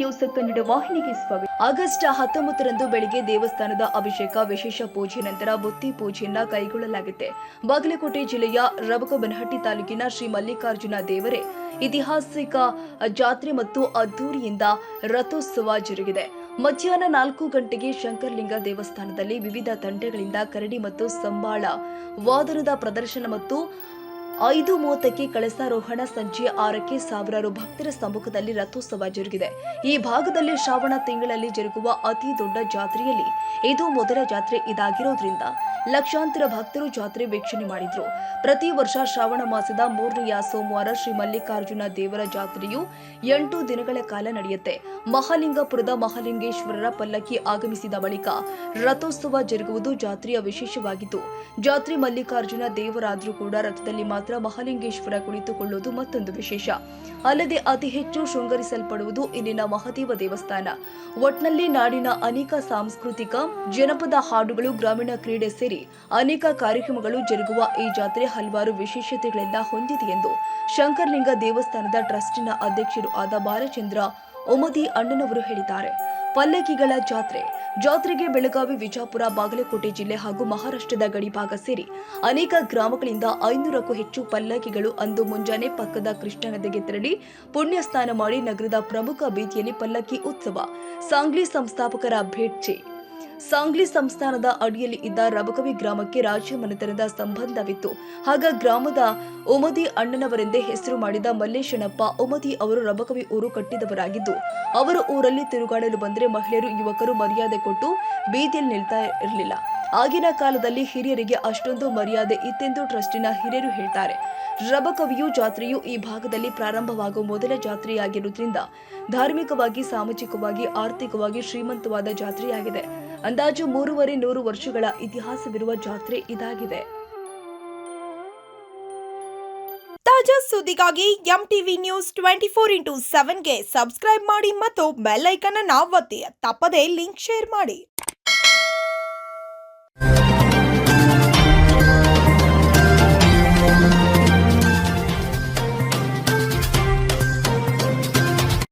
ಕನ್ನಡ ವಾಹಿನಿಗೆ ಸ್ವಾಗತ. ಆಗಸ್ಟ್ ಹತ್ತೊಂಬತ್ತರಂದು ಬೆಳಿಗ್ಗೆ ದೇವಸ್ಥಾನದ ಅಭಿಷೇಕ, ವಿಶೇಷ ಪೂಜೆ ನಂತರ ಬುತ್ತಿ ಪೂಜೆಯನ್ನ ಕೈಗೊಳ್ಳಲಾಗಿದೆ ಬಾಗಲಕೋಟೆ ಜಿಲ್ಲೆಯ ರಬಕಬನಹಟ್ಟಿ ತಾಲೂಕಿನ ಶ್ರೀ ಮಲ್ಲಿಕಾರ್ಜುನ ದೇವರೇ ಇತಿಹಾಸಿಕ ಜಾತ್ರೆ ಮತ್ತು ಅದ್ದೂರಿಯಿಂದ ರಥೋತ್ಸವ ಜರುಗಿದೆ. ಮಧ್ಯಾಹ್ನ ನಾಲ್ಕು ಗಂಟೆಗೆ ಶಂಕರಲಿಂಗ ದೇವಸ್ಥಾನದಲ್ಲಿ ವಿವಿಧ ತಂಡಗಳಿಂದ ಕರಡಿ ಮತ್ತು ಸಂಬಾಳ, ವಾದನದ ಪ್ರದರ್ಶನ ಮತ್ತು ಐದು ಮೂವತ್ತಕ್ಕೆ ಕಳಸಾರೋಹಣ ಸಂಜೆ ಆರಕ್ಕೆ ಸಾವಿರಾರು ಭಕ್ತರ ಸಮ್ಮುಖದಲ್ಲಿ ರಥೋತ್ಸವ ಜರುಗಿದೆ. ಈ ಭಾಗದಲ್ಲಿ ಶ್ರಾವಣ ತಿಂಗಳಲ್ಲಿ ಜರುಗುವ ಅತಿ ದೊಡ್ಡ ಜಾತ್ರೆಯಲ್ಲಿ ಇದು ಮೊದಲ ಜಾತ್ರೆ ಇದಾಗಿರೋದ್ರಿಂದ ಲಕ್ಷಾಂತರ ಭಕ್ತರು ಜಾತ್ರೆ ವೀಕ್ಷಣೆ ಮಾಡಿದ್ರು. ಪ್ರತಿ ವರ್ಷ ಶ್ರಾವಣ ಮಾಸದ ಮೂರನೆಯ ಸೋಮವಾರ ಶ್ರೀ ಮಲ್ಲಿಕಾರ್ಜುನ ದೇವರ ಜಾತ್ರೆಯು ಎಂಟು ದಿನಗಳ ಕಾಲ ನಡೆಯುತ್ತೆ. ಮಹಾಲಿಂಗಪುರದ ಮಹಾಲಿಂಗೇಶ್ವರರ ಪಲ್ಲಕ್ಕಿ ಆಗಮಿಸಿದ ಬಳಿಕ ರಥೋತ್ಸವ ಜರುಗುವುದು ಜಾತ್ರೆಯ ವಿಶೇಷವಾಗಿತ್ತು. ಜಾತ್ರೆ ಮಲ್ಲಿಕಾರ್ಜುನ ದೇವರಾದರೂ ಕೂಡ ರಥದಲ್ಲಿ ಮಾತ್ರ ಮಹಾಲಿಂಗೇಶ್ವರ ಕುಳಿತುಕೊಳ್ಳುವುದು ಮತ್ತೊಂದು ವಿಶೇಷ. ಅಲ್ಲದೆ ಅತಿ ಹೆಚ್ಚು ಶೃಂಗರಿಸಲ್ಪಡುವುದು ಇಲ್ಲಿನ ಮಹದೇವ ದೇವಸ್ಥಾನ. ಒಟ್ನಲ್ಲಿ ನಾಡಿನ ಅನೇಕ ಸಾಂಸ್ಕೃತಿಕ, ಜನಪದ ಹಾಡುಗಳು ಗ್ರಾಮೀಣ ಕ್ರೀಡೆ ಸೇರಿ ಅನೇಕ ಕಾರ್ಯಕ್ರಮಗಳು ಜರುಗುವ ಈ ಜಾತ್ರೆ ಹಲವಾರು ವಿಶೇಷತೆಗಳಿಂದ ಹೊಂದಿದೆ ಎಂದು ಶಂಕರಲಿಂಗ ದೇವಸ್ಥಾನದ ಟ್ರಸ್ಟಿನ ಅಧ್ಯಕ್ಷರು ಆದ ಬಾಲಚಂದ್ರ ಒಮದಿ ಅಣ್ಣನವರು ಹೇಳಿದ್ದಾರೆ. ಪಲ್ಲಕ್ಕಿಗಳ ಜಾತ್ರೆ ಜಾತ್ರೆಗೆ ಬೆಳಗಾವಿ, ವಿಜಾಪುರ, ಬಾಗಲಕೋಟೆ ಜಿಲ್ಲೆ ಹಾಗೂ ಮಹಾರಾಷ್ಟ್ರದ ಗಡಿಭಾಗ ಸೇರಿ ಅನೇಕ ಗ್ರಾಮಗಳಿಂದ ಐನೂರಕ್ಕೂ ಹೆಚ್ಚು ಪಲ್ಲಕ್ಕಿಗಳು ಅಂದು ಮುಂಜಾನೆ ಪಕ್ಕದ ಕೃಷ್ಣಾ ನದಿಗೆ ತೆರಳಿ ಪುಣ್ಯ ಸ್ನಾನ ಮಾಡಿ ನಗರದ ಪ್ರಮುಖ ಬೀದಿಯಲ್ಲಿ ಪಲ್ಲಕ್ಕಿ ಉತ್ಸವ. ಸಾಂಗ್ಲಿ ಸಂಸ್ಥಾಪಕರ ಭೇಟ್ಚೆ. ಸಾಂಗ್ಲಿ ಸಂಸ್ಥಾನದ ಅಡಿಯಲ್ಲಿ ಇದ್ದ ರಬಕವಿ ಗ್ರಾಮಕ್ಕೆ ರಾಜ್ಯ ಮನೆತನದ ಸಂಬಂಧವಿತ್ತು. ಆಗ ಗ್ರಾಮದ ಉಮದಿ ಅಣ್ಣನವರೆಂದೇ ಹೆಸರು ಮಾಡಿದ ಮಲ್ಲೇಶನಪ್ಪ ಉಮದಿ ಅವರು ರಬಕವಿ ಊರು ಕಟ್ಟಿದವರಾಗಿದ್ದು, ಅವರ ಊರಲ್ಲಿ ತಿರುಗಾಡಲು ಬಂದರೆ ಮಹಿಳೆಯರು ಯುವಕರು ಮರ್ಯಾದೆ ಕೊಟ್ಟು ಬೀದಿಯಲ್ಲಿ ನಿಲ್ತಾ ಇರಲಿಲ್ಲ. ಆಗಿನ ಕಾಲದಲ್ಲಿ ಹಿರಿಯರಿಗೆ ಅಷ್ಟೊಂದು ಮರ್ಯಾದೆ ಇತ್ತೆಂದು ಟ್ರಸ್ಟಿನ ಹಿರಿಯರು ಹೇಳ್ತಾರೆ. ರಬಕವಿಯು ಜಾತ್ರೆಯು ಈ ಭಾಗದಲ್ಲಿ ಪ್ರಾರಂಭವಾಗುವ ಮೊದಲ ಜಾತ್ರೆಯಾಗಿರುವುದರಿಂದ ಧಾರ್ಮಿಕವಾಗಿ, ಸಾಮಾಜಿಕವಾಗಿ, ಆರ್ಥಿಕವಾಗಿ ಶ್ರೀಮಂತವಾದ ಜಾತ್ರೆಯಾಗಿದೆ. ಅಂದಾಜು ಮೂರುವರೆ ನೂರು ವರ್ಷಗಳ ಇತಿಹಾಸವಿರುವ ಜಾತ್ರೆ ಇದಾಗಿದೆ. ತಾಜಾ ಸುದ್ದಿಗಾಗಿ M TV news twenty four into ಸೆವೆನ್ಗೆ subscribe ಮಾಡಿ ಮತ್ತು ಬೆಲ್ ಅನ್ನು ಒತ್ತಿ. ತಪ್ಪದೇ ಲಿಂಕ್ ಶೇರ್ ಮಾಡಿ.